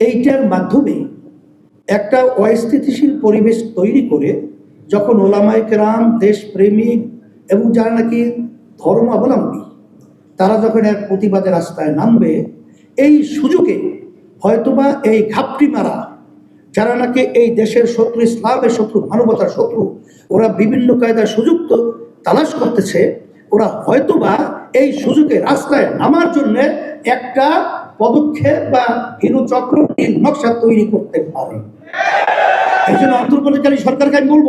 এইটার মাধ্যমে একটা অস্থিতিশীল পরিবেশ তৈরি করে যখন ওলামাই কেরাম, দেশপ্রেমিক এবং যারা নাকি ধর্মাবলম্বী, তারা যখন এক প্রতিবাদের রাস্তায় নামবে, এই সুযোগে হয়তোবা এই ঘাপটি মারা যারা নাকি এই দেশের শত্রু, ইসলামের শত্রু, মানবতার শত্রু, ওরা বিভিন্ন কায়দায় সুযোগ তালাশ করতেছে, ওরা হয়তোবা এই সুযোগে রাস্তায় নামার জন্য একটা পদক্ষেপ বা হিনুচক্র নীল নকশা তৈরি করতে পারে? এই জন্য অন্তর্বর্তীকালী সরকারকে আমি বলব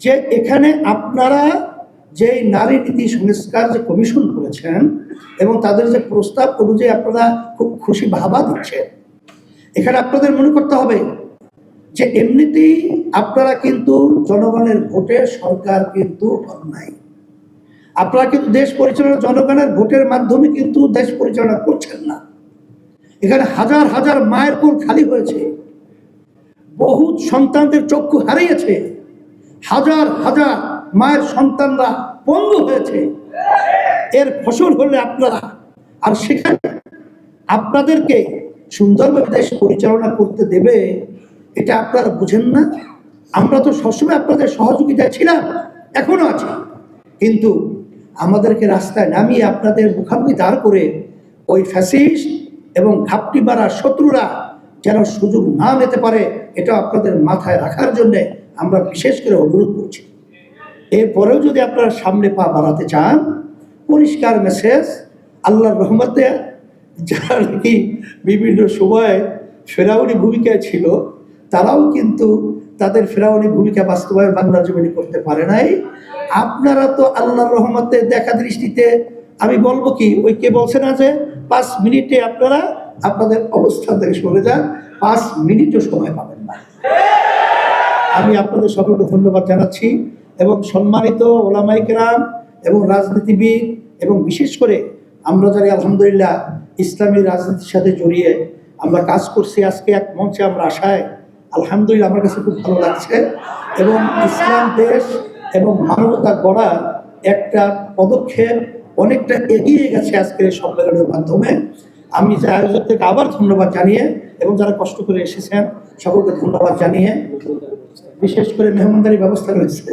যে এখানে আপনারা যে নারী নীতি সংস্কার যে কমিশন করেছেন এবং তাদের যে প্রস্তাব অনুযায়ী আপনারা খুব খুশি ভাবা দিচ্ছেন, এখানে আপনাদের মনে করতে হবে যে এমনিতেই আপনারা কিন্তু জনগণের ভোটে সরকার কিন্তু হন নাই আপনারা কিন্তু দেশ পরিচালনা জনগণের ভোটের মাধ্যমে কিন্তু দেশ পরিচালনা করছেন না। এখানে হাজার হাজার মায়ের কোল খালি হয়েছে। বহু সন্তানদের চক্ষু হারিয়েছে। হাজার হাজার মায়ের সন্তানরা পঙ্গু হয়েছে। এর ফসল হলে আপনারা, আর সেখানে আপনাদেরকে সুন্দরভাবে দেশ পরিচালনা করতে দেবে, এটা আপনারা বুঝেন না। আমরা তো সবসময় আপনাদের সহযোগিতায় ছিলাম, এখনও আছি। কিন্তু আমাদেরকে রাস্তায় নামিয়ে আপনাদের মুখামুখি দাঁড় করে ওই ফ্যাসিস্ট এবং ঘাপটি মারা শত্রুরা যেন সুযোগ না নিতে পারে, এটা আপনাদের মাথায় রাখার জন্যে আমরা বিশেষ করে অনুরোধ করছি। এরপরেও যদি আপনারা সামনে পা বাড়াতে চান, পরিষ্কার মেসেজ আল্লাহর রহমতে, যারা নাকি বিভিন্ন সময় ফেরাউনি ভূমিকায় ছিল তারাও কিন্তু তাদের ফেরাউনি ভূমিকা বাস্তবায়ন বাংলা জমিনে করতে পারে নাই। আপনারা তো আল্লাহর রহমতে দেখা দৃষ্টিতে, আমি বলব কি, ওই কে বলছে না যে পাঁচ মিনিটে আপনারা আপনাদের অবস্থান থেকে সরে যান, পাঁচ মিনিটও সময় পাবেন না। আমি আপনাদের সকলকে ধন্যবাদ জানাচ্ছি এবং সম্মানিত ওলামাই কেরাম এবং রাজনীতিবিদ এবং বিশেষ করে আমরা যারা আলহামদুলিল্লাহ ইসলামী রাজনীতির সাথে জড়িয়ে আমরা কাজ করছি আজকে এক মঞ্চে আমরা আশায়। আলহামদুলিল্লাহ আমার কাছে খুব ভালো লাগছে। এবং ইসলাম দেশ এবং মানবতা গড়া একটা পদক্ষেপ অনেকটা এগিয়ে গেছে আজকের এই সম্মেলনের মাধ্যমে। আমি আয়োজকদেরকে আবার ধন্যবাদ জানিয়ে এবং যারা কষ্ট করে এসেছেন, সকলকে ধন্যবাদ জানিয়ে বিশেষ করে মেহমানদারি ব্যবস্থা রয়েছে।